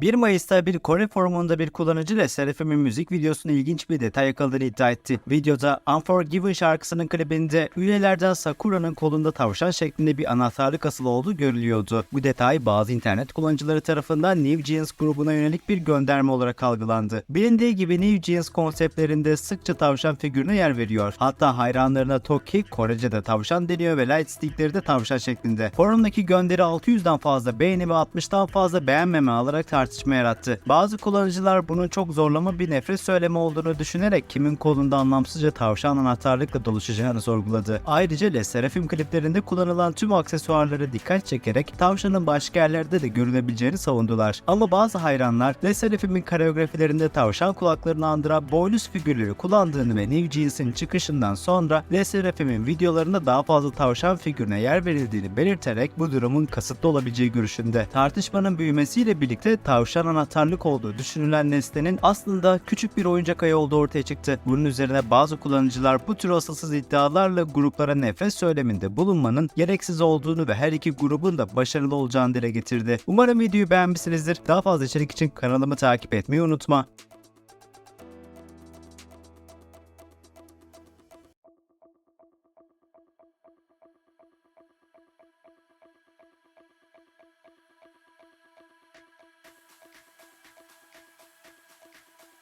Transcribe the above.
1 Mayıs'ta bir Kore forumunda bir kullanıcı ile Serafim'in müzik videosunu ilginç bir detay yakaladığını iddia etti. Videoda Unforgiven şarkısının klibinde üyelerden Sakura'nın kolunda tavşan şeklinde bir anahtarlık asılı olduğu görülüyordu. Bu detay bazı internet kullanıcıları tarafından New Jeans grubuna yönelik bir gönderme olarak algılandı. Bilindiği gibi New Jeans konseptlerinde sıkça tavşan figürüne yer veriyor. Hatta hayranlarına Toki, Korece'de tavşan deniyor ve lightstickleri de tavşan şeklinde. Forumdaki gönderi 600'den fazla beğeni ve 60'tan fazla beğenmeme alarak tartışma yarattı. Bazı kullanıcılar bunun çok zorlama bir nefret söylemi olduğunu düşünerek kimin kolunda anlamsızca tavşan anahtarlıkla dolaşacağını sorguladı. Ayrıca Le Seraphim kliplerinde kullanılan tüm aksesuarlara dikkat çekerek tavşanın başka yerlerde de görünebileceğini savundular. Ama bazı hayranlar Le Seraphim'in koreografilerinde tavşan kulaklarını andıran boynuz figürleri kullandığını ve New Jeans'in çıkışından sonra Le Seraphim'in videolarında daha fazla tavşan figürüne yer verildiğini belirterek bu durumun kasıtlı olabileceği görüşünde. Tartışmanın büyümesiyle birlikte tavşan anahtarlık olduğu düşünülen nesnenin aslında küçük bir oyuncak ayı olduğu ortaya çıktı. Bunun üzerine bazı kullanıcılar bu tür asılsız iddialarla gruplara nefret söyleminde bulunmanın gereksiz olduğunu ve her iki grubun da başarılı olacağını dile getirdi. Umarım videoyu beğenmişsinizdir. Daha fazla içerik için kanalımı takip etmeyi unutma.